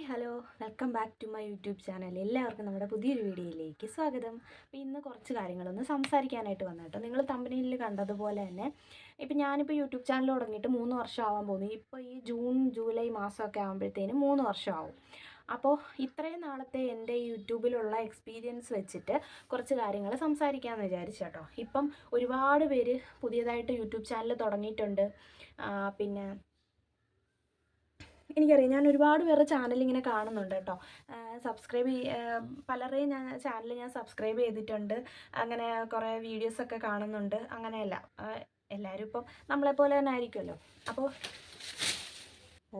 Hi hello. Welcome back to my YouTube channel. എല്ലാവർക്കും നമ്മുടെ പുതിയൊരു വീഡിയോയിലേക്ക് സ്വാഗതം. അപ്പോൾ ഇന്ന് കുറച്ച് കാര്യങ്ങളൊന്ന് സംസാരിക്കാനായിട്ട് വന്നു കേട്ടോ. നിങ്ങൾ തമ്പനിയിൽ കണ്ടതുപോലെ തന്നെ ഇപ്പം ഞാനിപ്പോൾ യൂട്യൂബ് ചാനൽ തുടങ്ങിയിട്ട് മൂന്ന് വർഷം ആവാൻ പോകുന്നു. ഇപ്പോൾ ഈ ജൂൺ ജൂലൈ മാസമൊക്കെ ആകുമ്പോഴത്തേനും മൂന്ന് വർഷം ആവും അപ്പോൾ ഇത്രയും നാളത്തെ എന്റെ യൂട്യൂബിലുള്ള എക്സ്പീരിയൻസ് വെച്ചിട്ട് കുറച്ച് കാര്യങ്ങൾ സംസാരിക്കാമെന്ന് വിചാരിച്ചു കേട്ടോ. ഇപ്പം ഒരുപാട് പേര് പുതിയതായിട്ട് യൂട്യൂബ് ചാനൽ തുടങ്ങിയിട്ടുണ്ട്. പിന്നെ എനിക്കറിയാം. ഞാൻ ഒരുപാട് പേരുടെ ചാനൽ ഇങ്ങനെ കാണുന്നുണ്ട് കേട്ടോ. സബ്സ്ക്രൈബ് പലരെയും ഞാൻ ചാനൽ ഞാൻ സബ്സ്ക്രൈബ് ചെയ്തിട്ടുണ്ട്. അങ്ങനെ കുറേ വീഡിയോസൊക്കെ കാണുന്നുണ്ട്. അങ്ങനെയല്ല. എല്ലാവരും ഇപ്പം നമ്മളെപ്പോലെ തന്നെ ആയിരിക്കുമല്ലോ. അപ്പോൾ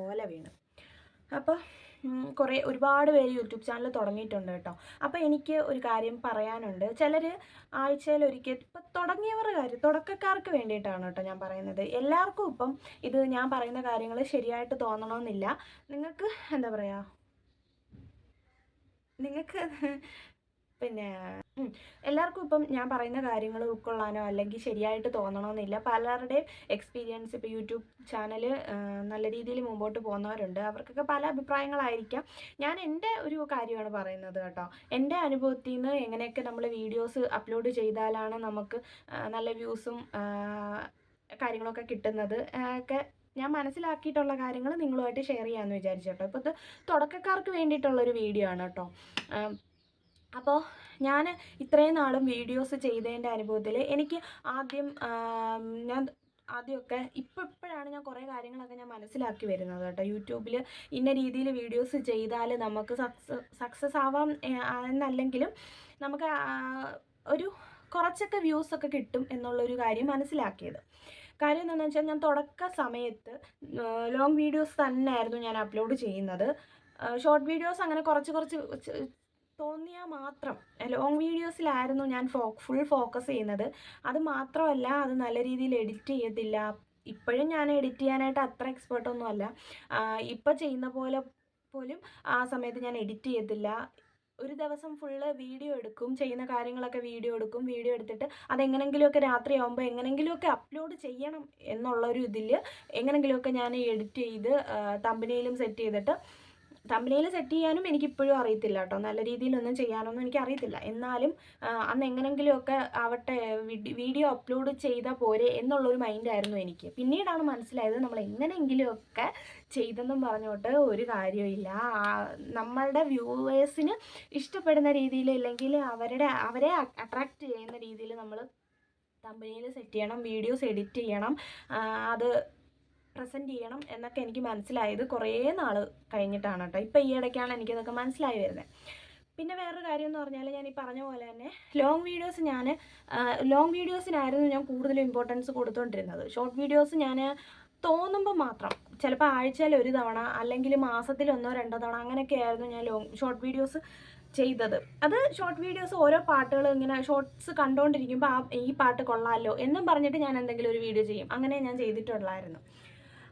ഓല വീണ്. അപ്പോൾ കുറേ ഒരുപാട് പേര് യൂട്യൂബ് ചാനൽ തുടങ്ങിയിട്ടുണ്ട് കേട്ടോ. അപ്പോൾ എനിക്ക് ഒരു കാര്യം പറയാനുണ്ട്. ചിലർ ആഴ്ചയിൽ ഒരിക്കൽ ഇപ്പം തുടങ്ങിയവരുടെ കാര്യം തുടക്കക്കാർക്ക് വേണ്ടിയിട്ടാണ് കേട്ടോ ഞാൻ പറയുന്നത്. എല്ലാവർക്കും ഇപ്പം ഇത് ഞാൻ പറയുന്ന കാര്യങ്ങൾ ശരിയായിട്ട് തോന്നണമെന്നില്ല നിങ്ങൾക്ക് എന്താ പറയുക നിങ്ങൾക്ക് പിന്നെ എല്ലാവർക്കും ഇപ്പം ഞാൻ പറയുന്ന കാര്യങ്ങൾ ഉൾക്കൊള്ളാനോ അല്ലെങ്കിൽ ശരിയായിട്ട് തോന്നണമെന്നില്ല പലരുടെയും എക്സ്പീരിയൻസ് ഇപ്പോൾ യൂട്യൂബ് ചാനൽ നല്ല രീതിയിൽ മുമ്പോട്ട് പോകുന്നവരുണ്ട്. അവർക്കൊക്കെ പല അഭിപ്രായങ്ങളായിരിക്കാം. ഞാൻ എന്റെ ഒരു കാര്യമാണ് പറയുന്നത് കേട്ടോ. എന്റെ അനുഭവത്തിൽ നിന്ന് എങ്ങനെയൊക്കെ നമ്മൾ വീഡിയോസ് അപ്ലോഡ് ചെയ്താലാണ് നമുക്ക് നല്ല വ്യൂസും കാര്യങ്ങളൊക്കെ കിട്ടുന്നത്. ഒക്കെ ഞാൻ മനസ്സിലാക്കിയിട്ടുള്ള കാര്യങ്ങൾ നിങ്ങളുമായിട്ട് ഷെയർ ചെയ്യാമെന്ന് വിചാരിച്ചു കേട്ടോ. ഇപ്പോൾ ഇത് തുടക്കക്കാർക്ക് വേണ്ടിയിട്ടുള്ളൊരു വീഡിയോ ആണ് കേട്ടോ. അപ്പോൾ ഞാൻ ഇത്രയും നാളും വീഡിയോസ് ചെയ്തതിന്റെ അനുഭവത്തിൽ എനിക്ക് ആദ്യം ഞാൻ ആദ്യമൊക്കെ ഇപ്പോൾ ഇപ്പോഴാണ് ഞാൻ കുറേ കാര്യങ്ങളൊക്കെ ഞാൻ മനസ്സിലാക്കി വരുന്നത് കേട്ടോ. യൂട്യൂബിൽ ഇന്ന രീതിയിൽ വീഡിയോസ് ചെയ്താൽ നമുക്ക് സക്സസ് ആവാം എന്നല്ലെങ്കിലും നമുക്ക് ഒരു കുറച്ചൊക്കെ വ്യൂസൊക്കെ കിട്ടും എന്നുള്ളൊരു കാര്യം മനസ്സിലാക്കിയത്. കാര്യം എന്താണെന്ന് വെച്ചാൽ ഞാൻ തുടക്ക സമയത്ത് ലോങ് വീഡിയോസ് തന്നെയായിരുന്നു ഞാൻ അപ്ലോഡ് ചെയ്യുന്നത്. ഷോർട്ട് വീഡിയോസ് അങ്ങനെ കുറച്ച് കുറച്ച് തോന്നിയാൽ മാത്രം. ലോങ് വീഡിയോസിലായിരുന്നു ഞാൻ ഫോ ഫുൾ ഫോക്കസ് ചെയ്യുന്നത്. അത് മാത്രമല്ല അത് നല്ല രീതിയിൽ എഡിറ്റ് ചെയ്യത്തില്ല. ഇപ്പോഴും ഞാൻ എഡിറ്റ് ചെയ്യാനായിട്ട് അത്ര എക്സ്പേർട്ടൊന്നും അല്ല. ഇപ്പം ചെയ്യുന്ന പോലെ പോലും ആ സമയത്ത് ഞാൻ എഡിറ്റ് ചെയ്യത്തില്ല. ഒരു ദിവസം ഫുള്ള് വീഡിയോ എടുക്കും ചെയ്യുന്ന കാര്യങ്ങളൊക്കെ വീഡിയോ എടുക്കും വീഡിയോ എടുത്തിട്ട് അതെങ്ങനെങ്കിലുമൊക്കെ രാത്രി ആകുമ്പോൾ എങ്ങനെങ്കിലുമൊക്കെ അപ്ലോഡ് ചെയ്യണം എന്നുള്ളൊരു ഇതിൽ എങ്ങനെങ്കിലുമൊക്കെ ഞാൻ എഡിറ്റ് ചെയ്ത് തമ്പനിയിലും സെറ്റ് ചെയ്തിട്ട് തമ്പനിയിൽ സെറ്റ് ചെയ്യാനും എനിക്കിപ്പോഴും അറിയത്തില്ല കേട്ടോ. നല്ല രീതിയിലൊന്നും ചെയ്യാനൊന്നും എനിക്ക് അറിയത്തില്ല എന്നാലും അന്ന് എങ്ങനെങ്കിലുമൊക്കെ ആവട്ടെ വീഡിയോ അപ്ലോഡ് ചെയ്താൽ പോരെ എന്നുള്ളൊരു മൈൻഡായിരുന്നു എനിക്ക്. പിന്നീടാണ് മനസ്സിലായത് നമ്മൾ എങ്ങനെയെങ്കിലുമൊക്കെ ചെയ്തെന്നും പറഞ്ഞോട്ട് ഒരു കാര്യമില്ല നമ്മളുടെ വ്യൂവേഴ്സിന് ഇഷ്ടപ്പെടുന്ന രീതിയിൽ അല്ലെങ്കിൽ അവരുടെ അവരെ അട്രാക്റ്റ് ചെയ്യുന്ന രീതിയിൽ നമ്മൾ തമ്പനിയിൽ സെറ്റ് ചെയ്യണം വീഡിയോസ് എഡിറ്റ് ചെയ്യണം. അത് പ്രസന്റ് ചെയ്യണം എന്നൊക്കെ എനിക്ക് മനസ്സിലായത് കുറേ നാൾ കഴിഞ്ഞിട്ടാണ് കേട്ടോ. ഇപ്പോൾ ഈ ഇടയ്ക്കാണ് എനിക്കതൊക്കെ മനസ്സിലായി വരുന്നത്. പിന്നെ വേറൊരു കാര്യം എന്ന് പറഞ്ഞാൽ ഞാൻ ഈ പറഞ്ഞ പോലെ തന്നെ ലോങ് വീഡിയോസ് ഞാൻ ലോങ് വീഡിയോസിനായിരുന്നു ഞാൻ കൂടുതലും ഇമ്പോർട്ടൻസ് കൊടുത്തുകൊണ്ടിരുന്നത് ഷോർട്ട് വീഡിയോസ് ഞാൻ തോന്നുമ്പോൾ മാത്രം ചിലപ്പോൾ ആഴ്ചയിൽ ഒരു തവണ അല്ലെങ്കിൽ മാസത്തിൽ ഒന്നോ രണ്ടോ തവണ അങ്ങനെയൊക്കെ ആയിരുന്നു ഞാൻ ലോങ് ഷോർട്ട് വീഡിയോസ് ചെയ്തത്. അത് ഷോർട്ട് വീഡിയോസ് ഓരോ പാട്ടുകൾ ഇങ്ങനെ ഷോർട്ട്സ് കണ്ടുകൊണ്ടിരിക്കുമ്പോൾ ആ ഈ പാട്ട് കൊള്ളാമല്ലോ എന്നും പറഞ്ഞിട്ട് ഞാൻ എന്തെങ്കിലും ഒരു വീഡിയോ ചെയ്യും. അങ്ങനെ ഞാൻ ചെയ്തിട്ടുള്ളായിരുന്നു.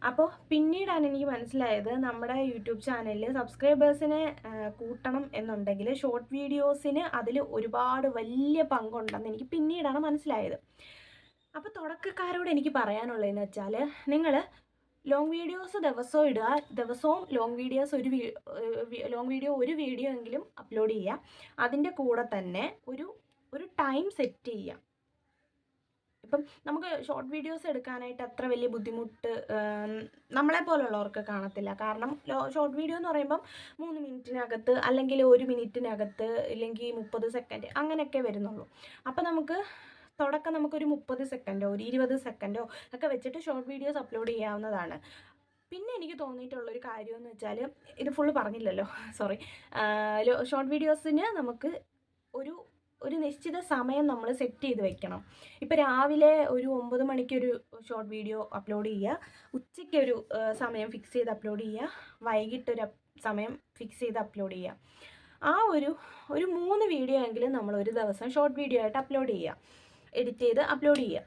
അപ്പോൾ പിന്നീടാണ് എനിക്ക് മനസ്സിലായത് നമ്മുടെ യൂട്യൂബ് ചാനലിൽ സബ്സ്ക്രൈബേഴ്സിനെ കൂട്ടണം എന്നുണ്ടെങ്കിൽ ഷോർട്ട് വീഡിയോസിന് അതിൽ ഒരുപാട് വലിയ പങ്കുണ്ടെന്ന് എനിക്ക് പിന്നീടാണ് മനസ്സിലായത്. അപ്പോൾ തുടക്കക്കാരോട് എനിക്ക് പറയാനുള്ളതെന്ന് വെച്ചാൽ നിങ്ങൾ ലോങ് വീഡിയോസ് ദിവസവും ഇടുക ദിവസവും ലോങ് വീഡിയോസ് ഒരു ലോങ് വീഡിയോ ഒരു വീഡിയോ എങ്കിലും അപ്ലോഡ് ചെയ്യുക. അതിന്റെ കൂടെ തന്നെ ഒരു ഒരു ടൈം സെറ്റ് ചെയ്യുക. ഇപ്പം നമുക്ക് ഷോർട്ട് വീഡിയോസ് എടുക്കാനായിട്ട് അത്ര വലിയ ബുദ്ധിമുട്ട് നമ്മളെ പോലുള്ളവർക്ക് കാണത്തില്ല. കാരണം ഷോർട്ട് വീഡിയോ എന്ന് പറയുമ്പം മൂന്ന് മിനിറ്റിനകത്ത് അല്ലെങ്കിൽ ഒരു മിനിറ്റിനകത്ത് ഇല്ലെങ്കിൽ മുപ്പത് സെക്കൻഡ് അങ്ങനെയൊക്കെ വരുന്നുള്ളൂ. അപ്പം നമുക്ക് തുടക്കം നമുക്കൊരു മുപ്പത് സെക്കൻഡോ ഒരു ഇരുപത് സെക്കൻഡോ ഒക്കെ വെച്ചിട്ട് ഷോർട്ട് വീഡിയോസ് അപ്ലോഡ് ചെയ്യാവുന്നതാണ്. പിന്നെ എനിക്ക് തോന്നിയിട്ടുള്ളൊരു കാര്യം എന്ന് വെച്ചാൽ ഇത് ഫുള്ള് പറഞ്ഞില്ലല്ലോ സോറി ഷോർട്ട് വീഡിയോസിന് നമുക്ക് ഒരു ഒരു നിശ്ചിത സമയം നമ്മൾ സെറ്റ് ചെയ്ത് വെക്കണം. ഇപ്പോൾ രാവിലെ ഒരു ഒമ്പത് മണിക്കൊരു ഷോർട്ട് വീഡിയോ അപ്ലോഡ് ചെയ്യുക ഉച്ചയ്ക്ക് ഒരു സമയം ഫിക്സ് ചെയ്ത് അപ്ലോഡ് ചെയ്യുക വൈകിട്ടൊരു സമയം ഫിക്സ് ചെയ്ത് അപ്ലോഡ് ചെയ്യുക ആ ഒരു ഒരു മൂന്ന് വീഡിയോ എങ്കിലും നമ്മൾ ഒരു ദിവസം ഷോർട്ട് വീഡിയോ ആയിട്ട് അപ്ലോഡ് ചെയ്യുക എഡിറ്റ് ചെയ്ത് അപ്ലോഡ് ചെയ്യുക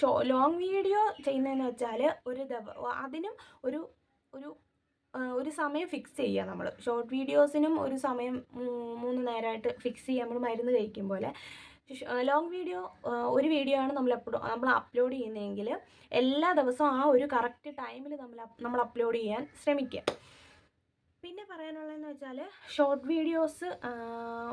ഷോ ലോങ് വീഡിയോ ചെയ്യുന്നതെന്ന് വെച്ചാൽ ഒരു അതിനും ഒരു ഒരു ഒരു സമയം ഫിക്സ് ചെയ്യുക നമ്മൾ ഷോർട്ട് വീഡിയോസിനും ഒരു സമയം മൂന്ന് നേരമായിട്ട് ഫിക്സ് ചെയ്യുക നമ്മൾ മരുന്ന് കഴിക്കും പോലെ. ലോങ് വീഡിയോ ഒരു വീഡിയോ ആണ് നമ്മൾ അപ്ലോ നമ്മൾ അപ്ലോഡ് ചെയ്യുന്നതെങ്കിൽ എല്ലാ ദിവസവും ആ ഒരു കറക്റ്റ് ടൈമിൽ നമ്മൾ നമ്മൾ അപ്ലോഡ് ചെയ്യാൻ ശ്രമിക്കുക പിന്നെ പറയാനുള്ളതെന്ന് വെച്ചാൽ ഷോർട്ട് വീഡിയോസ്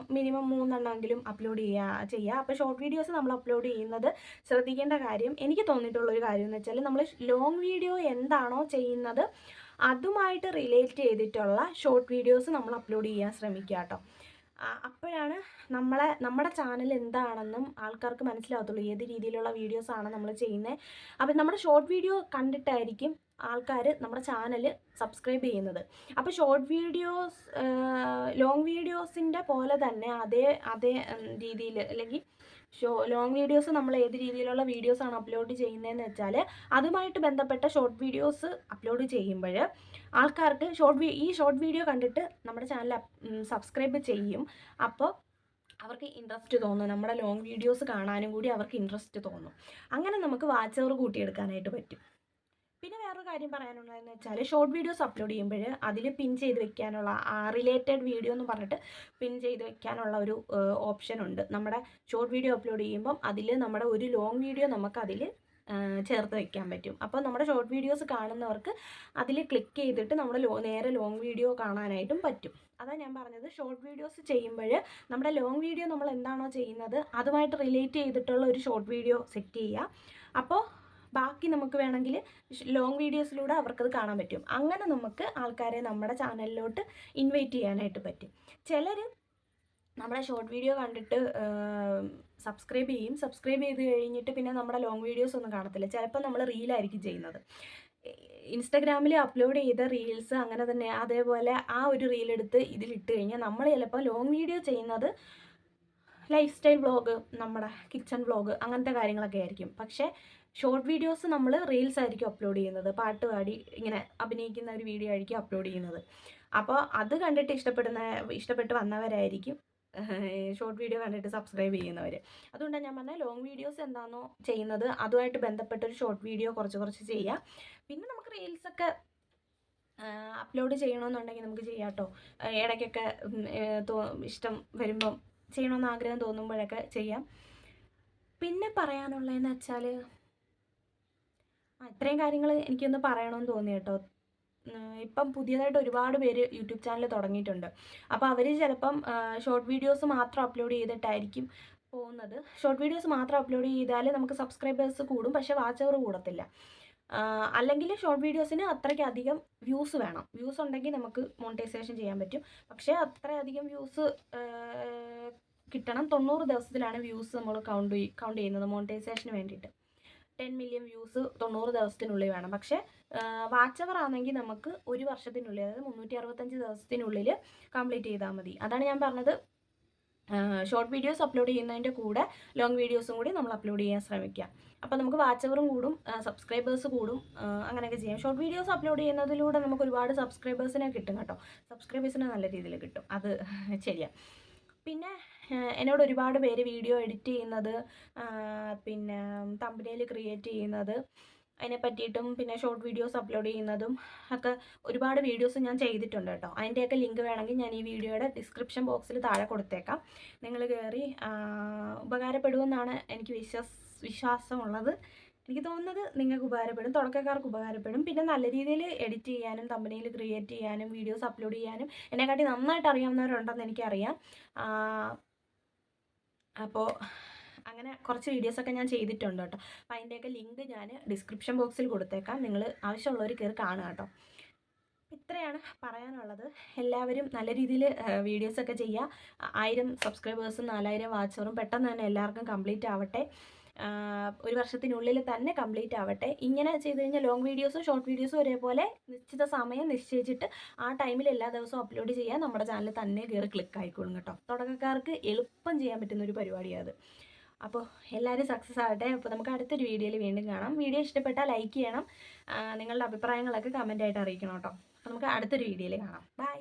മിനിമം മൂന്നെണ്ണമെങ്കിലും അപ്ലോഡ് ചെയ്യുക ചെയ്യുക അപ്പോൾ ഷോർട്ട് വീഡിയോസ് നമ്മൾ അപ്ലോഡ് ചെയ്യുന്നത് ശ്രദ്ധിക്കേണ്ട കാര്യം എനിക്ക് തോന്നിയിട്ടുള്ളൊരു കാര്യം എന്ന് വെച്ചാൽ നമ്മൾ ലോങ് വീഡിയോ എന്താണോ ചെയ്യുന്നത് അതുമായിട്ട് റിലേറ്റ് ചെയ്തിട്ടുള്ള ഷോർട്ട് വീഡിയോസ് നമ്മൾ അപ്ലോഡ് ചെയ്യാൻ ശ്രമിക്കുക കേട്ടോ. അപ്പോഴാണ് നമ്മളെ നമ്മുടെ ചാനൽ എന്താണെന്നും ആൾക്കാർക്ക് മനസ്സിലാവത്തുള്ളൂ. ഏത് രീതിയിലുള്ള വീഡിയോസ് ആണ് നമ്മൾ ചെയ്യുന്നത് അപ്പോൾ നമ്മുടെ ഷോർട്ട് വീഡിയോ കണ്ടിട്ടായിരിക്കും ആൾക്കാർ നമ്മുടെ ചാനൽ സബ്സ്ക്രൈബ് ചെയ്യുന്നത്. അപ്പോൾ ഷോർട്ട് വീഡിയോസ് ലോങ് വീഡിയോസിന്റെ പോലെ തന്നെ അതേ അതേ രീതിയിൽ അല്ലെങ്കിൽ ഷോ ലോങ് വീഡിയോസ് നമ്മൾ ഏത് രീതിയിലുള്ള വീഡിയോസാണ് അപ്ലോഡ് ചെയ്യുന്നതെന്ന് വെച്ചാൽ അതുമായിട്ട് ബന്ധപ്പെട്ട ഷോർട്ട് വീഡിയോസ് അപ്ലോഡ് ചെയ്യുമ്പോൾ ആൾക്കാർക്ക് ഷോർട്ട് ഈ ഷോർട്ട് വീഡിയോ കണ്ടിട്ട് നമ്മുടെ ചാനൽ സബ്സ്ക്രൈബ് ചെയ്യും. അപ്പോൾ അവർക്ക് ഇൻട്രസ്റ്റ് തോന്നും. നമ്മുടെ ലോങ് വീഡിയോസ് കാണാനും കൂടി അവർക്ക് ഇൻട്രസ്റ്റ് തോന്നും. അങ്ങനെ നമുക്ക് വാച്ച് അവർ കൂട്ടിയെടുക്കാനായിട്ട് പറ്റും. പിന്നെ വേറൊരു കാര്യം പറയാനുള്ളതെന്ന് വെച്ചാൽ ഷോർട്ട് വീഡിയോസ് അപ്ലോഡ് ചെയ്യുമ്പോൾ അതിൽ പിൻ ചെയ്ത് വെക്കാനുള്ള ആ റിലേറ്റഡ് വീഡിയോ എന്ന് പറഞ്ഞിട്ട് പിൻ ചെയ്ത് വെക്കാനുള്ള ഒരു ഓപ്ഷൻ ഉണ്ട്. നമ്മുടെ ഷോർട്ട് വീഡിയോ അപ്ലോഡ് ചെയ്യുമ്പം അതിൽ നമ്മുടെ ഒരു ലോങ് വീഡിയോ നമുക്ക് അതിൽ ചേർത്ത് വെക്കാൻ പറ്റും. അപ്പോൾ നമ്മുടെ ഷോർട്ട് വീഡിയോസ് കാണുന്നവർക്ക് അതിൽ ക്ലിക്ക് ചെയ്തിട്ട് നമ്മൾ ലോ നേരെ ലോങ് വീഡിയോ കാണാനായിട്ടും പറ്റും. അതാണ് ഞാൻ പറഞ്ഞത്. ഷോർട്ട് വീഡിയോസ് ചെയ്യുമ്പോൾ നമ്മുടെ ലോങ് വീഡിയോ നമ്മൾ എന്താണോ ചെയ്യുന്നത് അതുമായിട്ട് റിലേറ്റ് ചെയ്തിട്ടുള്ള ഒരു ഷോർട്ട് വീഡിയോ സെറ്റ് ചെയ്യുക. അപ്പോൾ ബാക്കി നമുക്ക് വേണമെങ്കിൽ ലോങ് വീഡിയോസിലൂടെ അവർക്കത് കാണാൻ പറ്റും. അങ്ങനെ നമുക്ക് ആൾക്കാരെ നമ്മുടെ ചാനലിലോട്ട് ഇൻവൈറ്റ് ചെയ്യാനായിട്ട് പറ്റും. ചിലർ നമ്മുടെ ഷോർട്ട് വീഡിയോ കണ്ടിട്ട് സബ്സ്ക്രൈബ് ചെയ്യും. സബ്സ്ക്രൈബ് ചെയ്ത് കഴിഞ്ഞിട്ട് പിന്നെ നമ്മുടെ ലോങ് വീഡിയോസ് ഒന്നും കാണത്തില്ല. ചിലപ്പോൾ നമ്മൾ റീലായിരിക്കും ചെയ്യുന്നത്. ഇൻസ്റ്റഗ്രാമിൽ അപ്ലോഡ് ചെയ്ത റീൽസ് അങ്ങനെ തന്നെ അതേപോലെ ആ ഒരു റീൽ എടുത്ത് ഇതിലിട്ട് കഴിഞ്ഞാൽ നമ്മൾ ചിലപ്പോൾ ലോങ് വീഡിയോ ചെയ്യുന്നത് ലൈഫ് സ്റ്റൈൽ വ്ളോഗ് നമ്മുടെ കിച്ചൺ വ്ളോഗ് അങ്ങനത്തെ കാര്യങ്ങളൊക്കെ ആയിരിക്കും. പക്ഷേ ഷോർട്ട് വീഡിയോസ് നമ്മൾ റീൽസ് ആയിരിക്കും അപ്ലോഡ് ചെയ്യുന്നത്. പാട്ട് പാടി ഇങ്ങനെ അഭിനയിക്കുന്ന ഒരു വീഡിയോ ആയിരിക്കും അപ്ലോഡ് ചെയ്യുന്നത്. അപ്പോൾ അത് കണ്ടിട്ട് ഇഷ്ടപ്പെടുന്ന ഇഷ്ടപ്പെട്ട് വന്നവരായിരിക്കും ഷോർട്ട് വീഡിയോ കണ്ടിട്ട് സബ്സ്ക്രൈബ് ചെയ്യുന്നവർ അതുകൊണ്ടാണ് ഞാൻ പറഞ്ഞത് ലോങ് വീഡിയോസ് എന്താണോ ചെയ്യുന്നത് അതുമായിട്ട് ബന്ധപ്പെട്ട ഒരു ഷോർട്ട് വീഡിയോ കുറച്ച് കുറച്ച് ചെയ്യുക പിന്നെ നമുക്ക് റീൽസൊക്കെ അപ്ലോഡ് ചെയ്യണമെന്നുണ്ടെങ്കിൽ നമുക്ക് ചെയ്യാം കേട്ടോ ഇടയ്ക്കൊക്കെ ഇഷ്ടം വരുമ്പം ചെയ്യണമെന്ന് ആഗ്രഹം തോന്നുമ്പോഴൊക്കെ ചെയ്യാം. പിന്നെ പറയാനുള്ളതെന്ന് വെച്ചാൽ ഇത്രയും കാര്യങ്ങൾ എനിക്കൊന്ന് പറയണമെന്ന് തോന്നി കേട്ടോ. ഇപ്പം പുതിയതായിട്ട് ഒരുപാട് പേര് യൂട്യൂബ് ചാനൽ തുടങ്ങിയിട്ടുണ്ട്. അപ്പോൾ അവർ ചിലപ്പം ഷോർട്ട് വീഡിയോസ് മാത്രം അപ്ലോഡ് ചെയ്തിട്ടായിരിക്കും പോകുന്നത്. ഷോർട്ട് വീഡിയോസ് മാത്രം അപ്ലോഡ് ചെയ്താൽ നമുക്ക് സബ്സ്ക്രൈബേഴ്സ് കൂടും പക്ഷേ വാച്ച് അവർ കൂടത്തില്ല അല്ലെങ്കിൽ ഷോർട്ട് വീഡിയോസിന് അത്രയ്ക്കധികം വ്യൂസ് വേണം. വ്യൂസ് ഉണ്ടെങ്കിൽ നമുക്ക് മോണിറ്റൈസേഷൻ ചെയ്യാൻ പറ്റും. പക്ഷേ അത്രയധികം വ്യൂസ് കിട്ടണം. തൊണ്ണൂറ് ദിവസത്തിലാണ് വ്യൂസ് നമ്മൾ കൗണ്ട് കൗണ്ട് ചെയ്യുന്നത് മോണിറ്റൈസേഷന് വേണ്ടിയിട്ട്. ടെൻ മില്യൺ വ്യൂസ് തൊണ്ണൂറ് ദിവസത്തിനുള്ളിൽ വേണം. പക്ഷേ വാച്ച് അവർ ആണെങ്കിൽ നമുക്ക് ഒരു വർഷത്തിനുള്ളിൽ അതായത് മുന്നൂറ്റി അറുപത്തഞ്ച് ദിവസത്തിനുള്ളിൽ കംപ്ലീറ്റ് ചെയ്താൽ മതി. അതാണ് ഞാൻ പറഞ്ഞത്. ഷോർട്ട് വീഡിയോസ് അപ്ലോഡ് ചെയ്യുന്നതിന്റെ കൂടെ ലോങ് വീഡിയോസും കൂടി നമ്മൾ അപ്ലോഡ് ചെയ്യാൻ ശ്രമിക്കുക അപ്പോൾ നമുക്ക് വാച്ച് അവറും കൂടും സബ്സ്ക്രൈബേഴ്സ് കൂടും അങ്ങനെയൊക്കെ ചെയ്യാം. ഷോർട്ട് വീഡിയോസ് അപ്ലോഡ് ചെയ്യുന്നതിലൂടെ നമുക്ക് ഒരുപാട് സബ്സ്ക്രൈബേഴ്സിനെ കിട്ടും കേട്ടോ. സബ്സ്ക്രൈബേഴ്സിനെ നല്ല രീതിയിൽ കിട്ടും. അത് ശരിയാണ് പിന്നെ എന്നോട് ഒരുപാട് പേര് വീഡിയോ എഡിറ്റ് ചെയ്യുന്നത് പിന്നെ തമ്പനയിൽ ക്രിയേറ്റ് ചെയ്യുന്നത് അതിനെ പറ്റിയിട്ടും പിന്നെ ഷോർട്ട് വീഡിയോസ് അപ്ലോഡ് ചെയ്യുന്നതും ഒക്കെ ഒരുപാട് വീഡിയോസ് ഞാൻ ചെയ്തിട്ടുണ്ട് കേട്ടോ. അതിന്റെയൊക്കെ ലിങ്ക് വേണമെങ്കിൽ ഞാൻ ഈ വീഡിയോയുടെ ഡിസ്ക്രിപ്ഷൻ ബോക്സിൽ താഴെ കൊടുത്തേക്കാം. നിങ്ങൾ കയറി ഉപകാരപ്പെടുമെന്നാണ് എനിക്ക് വിശ്വാസ വിശ്വാസമുള്ളത്. എനിക്ക് തോന്നുന്നത് നിങ്ങൾക്ക് ഉപകാരപ്പെടും തുടക്കക്കാർക്ക് ഉപകാരപ്പെടും. പിന്നെ നല്ല രീതിയിൽ എഡിറ്റ് ചെയ്യാനും തമ്പനിയിൽ ക്രിയേറ്റ് ചെയ്യാനും വീഡിയോസ് അപ്ലോഡ് ചെയ്യാനും എന്നെക്കാട്ടി നന്നായിട്ട് അറിയാവുന്നവരുണ്ടെന്ന് എനിക്കറിയാം. അപ്പോൾ അങ്ങനെ കുറച്ച് വീഡിയോസൊക്കെ ഞാൻ ചെയ്തിട്ടുണ്ട് കേട്ടോ. അപ്പോൾ അതിന്റെയൊക്കെ ലിങ്ക് ഞാൻ ഡിസ്ക്രിപ്ഷൻ ബോക്സിൽ കൊടുത്തേക്കാം. നിങ്ങൾ ആവശ്യമുള്ളവർ കയറി കാണുക കേട്ടോ. ഇത്രയാണ് പറയാനുള്ളത്. എല്ലാവരും നല്ല രീതിയിൽ വീഡിയോസൊക്കെ ചെയ്യുക. ആയിരം സബ്സ്ക്രൈബേഴ്സും നാലായിരം വാച്ചറും പെട്ടെന്ന് തന്നെ എല്ലാവർക്കും കംപ്ലീറ്റ് ആവട്ടെ. ഒരു വർഷത്തിനുള്ളിൽ തന്നെ കംപ്ലീറ്റ് ആവട്ടെ. ഇങ്ങനെ ചെയ്ത് കഴിഞ്ഞാൽ ലോങ് വീഡിയോസും ഷോർട്ട് വീഡിയോസും ഒരേപോലെ നിശ്ചിത സമയം നിശ്ചയിച്ചിട്ട് ആ ടൈമിൽ എല്ലാ ദിവസവും അപ്ലോഡ് ചെയ്യാൻ നമ്മുടെ ചാനൽ തന്നെ കയറി ക്ലിക്ക് ആയിക്കോളും കേട്ടോ. തുടക്കക്കാർക്ക് എളുപ്പം ചെയ്യാൻ പറ്റുന്ന ഒരു പരിപാടിയാണ് അപ്പോൾ എല്ലാവരും സക്സസ് ആവട്ടെ. അപ്പോൾ നമുക്ക് അടുത്തൊരു വീഡിയോയിൽ വീണ്ടും കാണാം. വീഡിയോ ഇഷ്ടപ്പെട്ടാൽ ലൈക്ക് ചെയ്യണം. നിങ്ങളുടെ അഭിപ്രായങ്ങളൊക്കെ കമന്റ് ആയിട്ട് അറിയിക്കണം കേട്ടോ. നമുക്ക് അടുത്തൊരു വീഡിയോയിൽ കാണാം. ബൈ